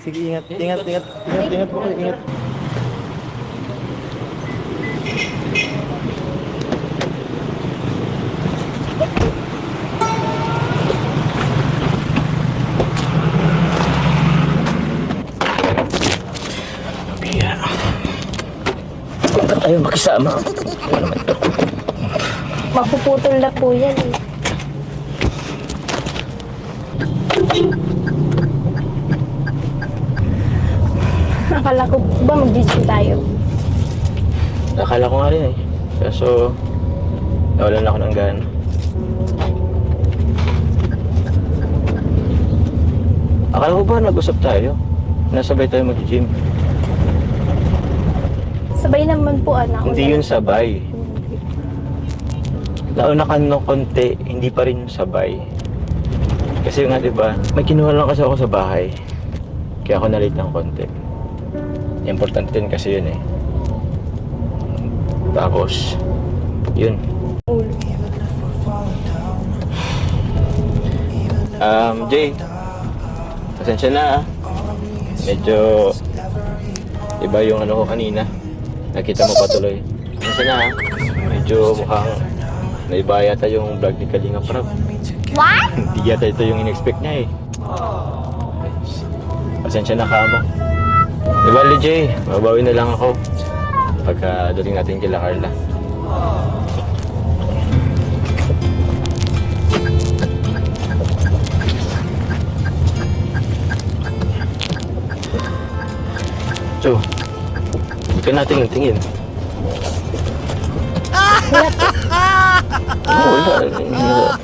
Sige, ingat, ingat, ingat, ingat, ingat po ingat. Pia. Ba't tayo makisama? Mapuputol na po yan eh. Akala ko ba mag-gym tayo? Akala ko nga rin eh. Kaso, nawalan ako ng gana. Akala ko ba nag-usap tayo? Nasabay tayo mag-gym. Sabay naman po anak. Hindi yun sabay. Nauna ka ng konti, hindi pa rin sabay. Kasi nga 'di ba, may kinuha lang kasi ako sa bahay. Kaya ako nalit ng konti. Importante din kasi yun eh. Tapos, yun. Um, Jay, pasensya na ah. Medyo iba yung ano ko kanina. Nakita mo pa tuloy. Pasensya na ah. Medyo mukhang naiba yata yung vlog ni Kalinga Prab. What? Hindi yata ito yung in-expect niya eh. Pasensya na ka mo. Di ba, Jay? Mababawi na lang ako. Pagka dating natin kila Carla. So, hindi ka natin tingin. Oo, wala.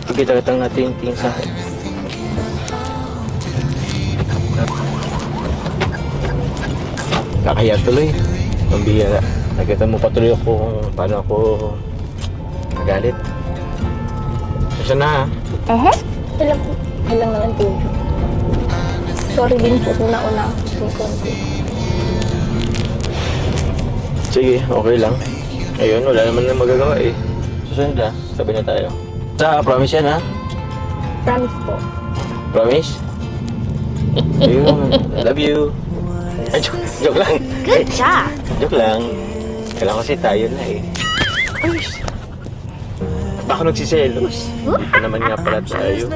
Pagkita lang natin yung tingin sa akin. Kakahiya tuloy. Pambihira. Nakita mo pa tuloy ako kung paano ako nagalit. Kasi na ha. Aha. Alam ko. Alam naman po. Sorry din po kung nauna ako sa konti. Sige, okay lang. Ayun, wala naman na magagawa eh. Susunod na, sabi na tayo. Sa, promise yan ha? Promise po. Promise? Ayun, love you. Ay, joke, joke lang. Good job! Joke lang. Kailangan kasi tayo na eh. Baka nagsiselos. Ano naman nga pala tayo.